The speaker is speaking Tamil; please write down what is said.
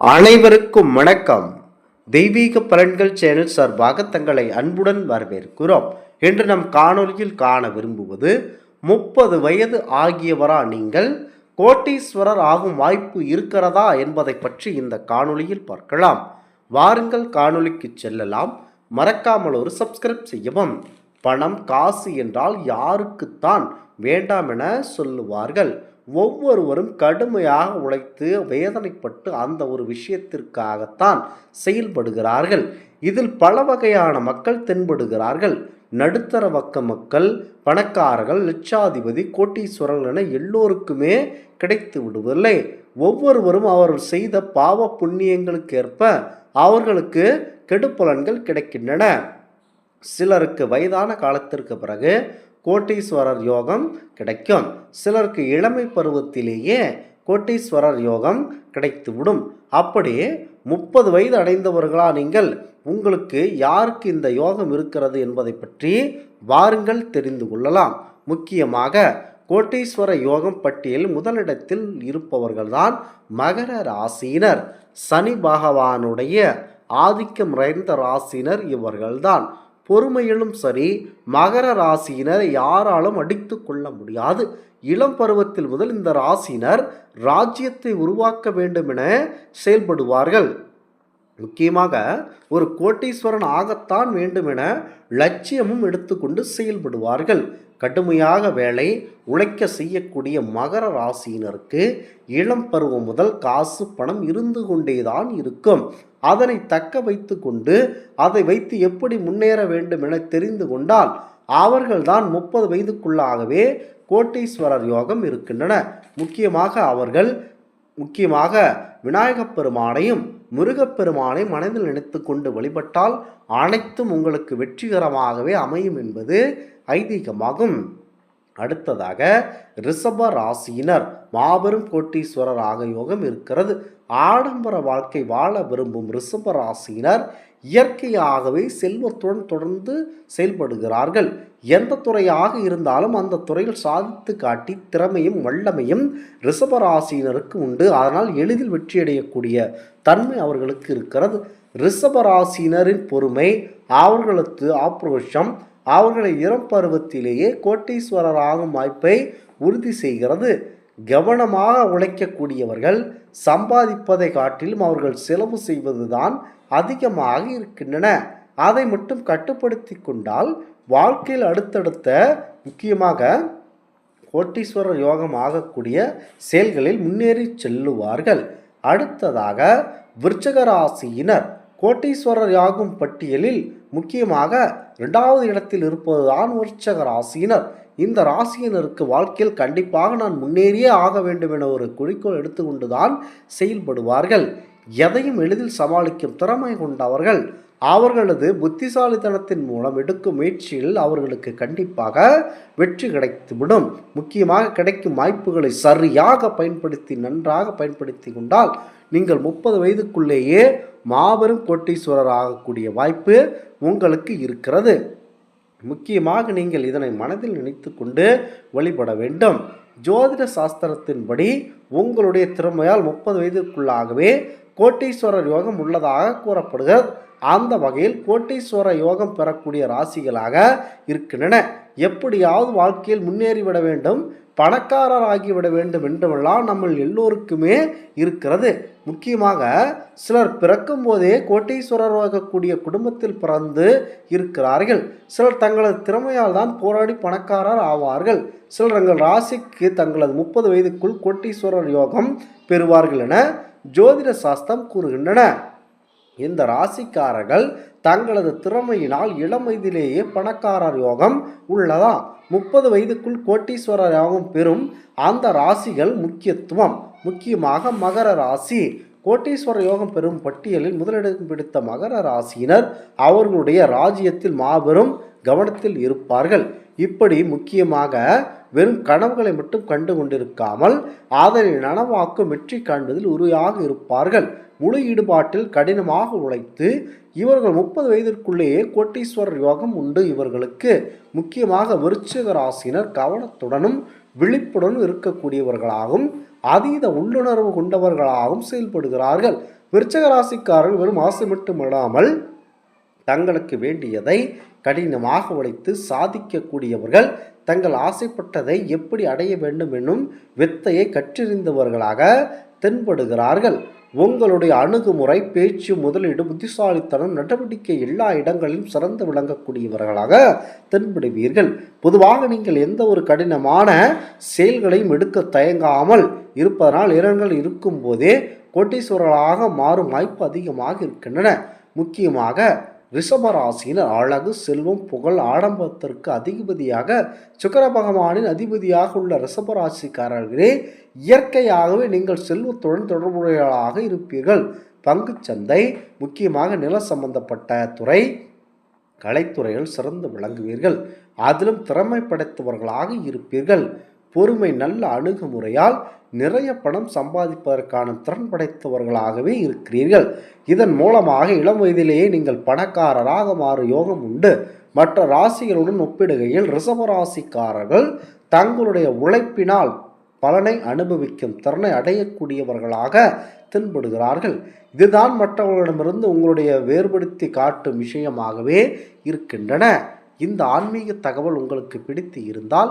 அனைவருக்கும் வணக்கம். தெய்வீக பலன்கள் சேனல் சார்பாக தங்களை அன்புடன் வரவேற்கிறோம். இன்று நம் காணொலியில் காண விரும்புவது முப்பது வயது ஆகியவரா நீங்கள்? கோட்டீஸ்வரர் ஆகும் வாய்ப்பு இருக்கிறதா என்பதை பற்றி இந்த காணொலியில் பார்க்கலாம். வாருங்கள் காணொலிக்கு செல்லலாம். மறக்காமல் ஒரு சப்ஸ்கிரைப் செய்யவும். பணம் காசு என்றால் யாருக்குத்தான் வேண்டாம் என சொல்லுவார்கள். ஒவ்வொருவரும் கடுமையாக உழைத்து வேதனைப்பட்டு அந்த ஒரு விஷயத்திற்காகத்தான் செயல்படுகிறார்கள். இதில் பல வகையான மக்கள் தென்படுகிறார்கள். நடுத்தர வக்க மக்கள் பணக்காரர்கள் லட்சாதிபதி கோட்டீஸ்வரர்கள் என எல்லோருக்குமே கிடைத்து விடுவதில்லை. ஒவ்வொருவரும் அவர்கள் செய்த பாவ புண்ணியங்களுக்கேற்ப அவர்களுக்கு கெடுப்பலன்கள் கிடைக்கின்றன. சிலருக்கு வயதான காலத்திற்கு பிறகு கோட்டீஸ்வரர் யோகம் கிடைக்கும். சிலருக்கு இளமை பருவத்திலேயே கோட்டீஸ்வரர் யோகம் கிடைத்துவிடும். அப்படி முப்பது வயது அடைந்தவர்களா நீங்கள் உங்களுக்கு யாருக்கு இந்த யோகம் இருக்கிறது என்பதை பற்றி வாருங்கள் தெரிந்து கொள்ளலாம். முக்கியமாக கோட்டீஸ்வர யோகம் பட்டியல் முதலிடத்தில் இருப்பவர்கள்தான் மகர ராசியினர். சனி பகவானுடைய ஆதிக்கம் நிறைந்த ராசினர் இவர்கள்தான். பொறுமையிலும் சரி மகர ராசியினர் யாராலும் அடித்து கொள்ள முடியாது. இளம் பருவத்தில் முதல் இந்த ராசியினர் ராஜ்யத்தை உருவாக்க வேண்டும் என செயல்படுவார்கள். முக்கியமாக ஒரு கோட்டீஸ்வரன் ஆகத்தான் வேண்டும் என லட்சியமும் எடுத்துக்கொண்டு செயல்படுவார்கள். கடுமையாக வேலை உழைக்க செய்யக்கூடிய மகர ராசியினருக்கு இளம் பருவம் முதல் காசு பணம் இருந்து கொண்டேதான் இருக்கும். அதனை தக்க வைத்து கொண்டு அதை வைத்து எப்படி முன்னேற வேண்டும் என தெரிந்து கொண்டால் அவர்கள்தான் முப்பது வயதுக்குள்ளாகவே கோட்டீஸ்வரர் யோகம் இருக்கின்றன. முக்கியமாக அவர்கள் முக்கியமாக விநாயகப் பெருமானையும் முருகப்பெருமானை மனதில் நினைத்து கொண்டு வழிபட்டால் அனைத்தும் உங்களுக்கு வெற்றிகரமாகவே அமையும் என்பது ஐதீகமாகும். அடுத்ததாக ரிஷப ராசியினர் மாபெரும் கோட்டீஸ்வரர் ஆக யோகம் இருக்கிறது. ஆடம்பர வாழ்க்கை வாழ விரும்பும் ரிஷப ராசியினர் இயற்கையாகவே செல்வத்துடன் தொடர்ந்து செயல்படுகிறார்கள். எந்த துறையாக இருந்தாலும் அந்த துறையில் சாதித்து காட்டி திறமையும் வல்லமையும் ரிஷபராசியினருக்கு உண்டு. அதனால் எளிதில் வெற்றியடையக்கூடிய தன்மை அவர்களுக்கு இருக்கிறது. ரிஷபராசினரின் பொறுமை அவர்களுக்கு ஆக்ரோஷம். அவர்களை இளம் பருவத்திலேயே கோட்டீஸ்வரர் ஆகும் வாய்ப்பை உறுதி செய்கிறது. கவனமாக உழைக்கக்கூடியவர்கள் சம்பாதிப்பதை காட்டிலும் அவர்கள் செலவு செய்வதுதான் அதிகமாக இருக்கின்றன. அதை மட்டும் கட்டுப்படுத்தி கொண்டால் வாழ்க்கையில் அடுத்தடுத்த முக்கியமாக கோட்டீஸ்வரர் யோகம் ஆகக்கூடிய செயல்களில் முன்னேறி செல்லுவார்கள். அடுத்ததாக விருச்சக ராசியினர் கோட்டீஸ்வரர் யாகும் பட்டியலில் முக்கியமாக இரண்டாவது இடத்தில் இருப்பதுதான் விருச்சக ராசியினர். இந்த ராசியினருக்கு வாழ்க்கையில் கண்டிப்பாக நான் முன்னேறியே ஆக வேண்டும் என ஒரு குறிக்கோள் எடுத்துக்கொண்டுதான் செயல்படுவார்கள். எதையும் எளிதில் சமாளிக்கும் திறமை கொண்டவர்கள். அவர்களது புத்திசாலித்தனத்தின் மூலம் எடுக்கும் முயற்சியில் அவர்களுக்கு கண்டிப்பாக வெற்றி கிடைத்துவிடும். முக்கியமாக கிடைக்கும் வாய்ப்புகளை சரியாக பயன்படுத்தி நன்றாக பயன்படுத்தி கொண்டால் நீங்கள் முப்பது வயதுக்குள்ளேயே மாபெரும் கோட்டீஸ்வரர் ஆகக்கூடிய வாய்ப்பு உங்களுக்கு இருக்கிறது. முக்கியமாக நீங்கள் இதனை மனதில் நினைத்து கொண்டு வழிபட வேண்டும். ஜோதிட சாஸ்திரத்தின்படி உங்களுடைய திறமையால் முப்பது வயதிற்குள்ளாகவே கோட்டீஸ்வரர் யோகம் உள்ளதாக கூறப்படுகிறது. அந்த வகையில் கோட்டீஸ்வர யோகம் பெறக்கூடிய ராசிகளாக இருக்கின்றன. எப்படியாவது வாழ்க்கையில் முன்னேறிவிட வேண்டும். பணக்காரர் ஆகிவிட வேண்டும் என்றுமெல்லாம் நம்ம எல்லோருக்குமே இருக்கிறது. முக்கியமாக சிலர் பிறக்கும் போதே கோட்டீஸ்வரர் குடும்பத்தில் பிறந்து இருக்கிறார்கள். சிலர் தங்களது திறமையால் தான் போராடி பணக்காரர் ஆவார்கள். சிலர் தங்கள் ராசிக்கு தங்களது முப்பது வயதுக்குள் கோட்டீஸ்வரர் யோகம் பெறுவார்கள் என ஜோதிட சாஸ்திரம் கூறுகின்றன. இந்த ராசிக்காரர்கள் தங்களது திறமையினால் இளம் வயதிலேயே பணக்காரர் யோகம் உள்ளதா? முப்பது வயதுக்குள் கோட்டீஸ்வரர் யோகம் பெறும் அந்த ராசிகள் முக்கியத்துவம். முக்கியமாக மகர ராசி. கோட்டீஸ்வர யோகம் பெறும் பட்டியலில் முதலிடம் பிடித்த மகர ராசியினர் அவர்களுடைய ராஜ்யத்தில் மாபெரும் கவனத்தில் இருப்பார்கள். இப்படி முக்கியமாக வெறும் கனவுகளை மட்டும் கண்டு கொண்டிருக்காமல் அதனை நனவாக்கும் வெற்றி காண்பதில் உறுதியாக இருப்பார்கள். முழு ஈடுபாட்டில் கடினமாக உழைத்து இவர்கள் முப்பது வயதிற்குள்ளேயே கோட்டீஸ்வரர் யோகம் உண்டு இவர்களுக்கு. முக்கியமாக விருச்சிக ராசினர் கவனத்துடனும் விழிப்புடனும் இருக்கக்கூடியவர்களாகவும் அதீத உள்ளுணர்வு கொண்டவர்களாகவும் செயல்படுகிறார்கள். விருச்சக ராசிக்காரர்கள் வெறும் ஆசை மட்டுமில்லாமல் தங்களுக்கு வேண்டியதை கடினமாக உழைத்து சாதிக்கக்கூடியவர்கள் தங்கள் ஆசைப்பட்டதை எப்படி அடைய வேண்டும் என்னும் வித்தையை கற்றறிந்தவர்களாக தென்படுகிறார்கள். உங்களுடைய அணுகுமுறை பேச்சு முதலீடு புத்திசாலித்தனம் நடவடிக்கை எல்லா இடங்களிலும் சிறந்து விளங்கக்கூடியவர்களாக தென்படுவீர்கள். பொதுவாக நீங்கள் எந்த ஒரு கடினமான செயல்களையும் எடுக்க தயங்காமல் இருப்பதனால் இரங்கள் இருக்கும்போதே கோட்டீஸ்வரர்களாக மாறும் வாய்ப்பு அதிகமாக இருக்கின்றன. முக்கியமாக ரிஷபராசியில் அழகு செல்வம் புகழ் ஆடம்பரத்திற்கு அதிபதியாக சுக்கர பகவானின் அதிபதியாக உள்ள ரிஷபராசிக்காரர்களே இயற்கையாகவே நீங்கள் செல்வத்துடன் தொடர்புடையவர்களாக இருப்பீர்கள். பங்குச்சந்தை முக்கியமாக நில சம்பந்தப்பட்ட துறை கலைத்துறையில் சிறந்து விளங்குவீர்கள். அதிலும் திறமை படைத்தவர்களாக இருப்பீர்கள். பொறுமை நல்ல அணுகுமுறையால் நிறைய பணம் சம்பாதிப்பதற்கான திறன் படைத்தவர்களாகவே இருக்கிறீர்கள். இதன் மூலமாக இளம் வயதிலேயே நீங்கள் பணக்காரராக மாறும் யோகம் உண்டு. மற்ற ராசிகளுடன் ஒப்பிடுகையில் ரிஷப ராசிக்காரர்கள் தங்களுடைய உழைப்பினால் பலனை அனுபவிக்கும் திறனை அடையக்கூடியவர்களாக தென்படுகிறார்கள். இதுதான் மற்றவர்களிடமிருந்து உங்களுடைய வேறுபடுத்தி காட்டும் விஷயமாகவே இருக்கின்றன. இந்த ஆன்மீக தகவல் உங்களுக்கு பிடித்து இருந்தால்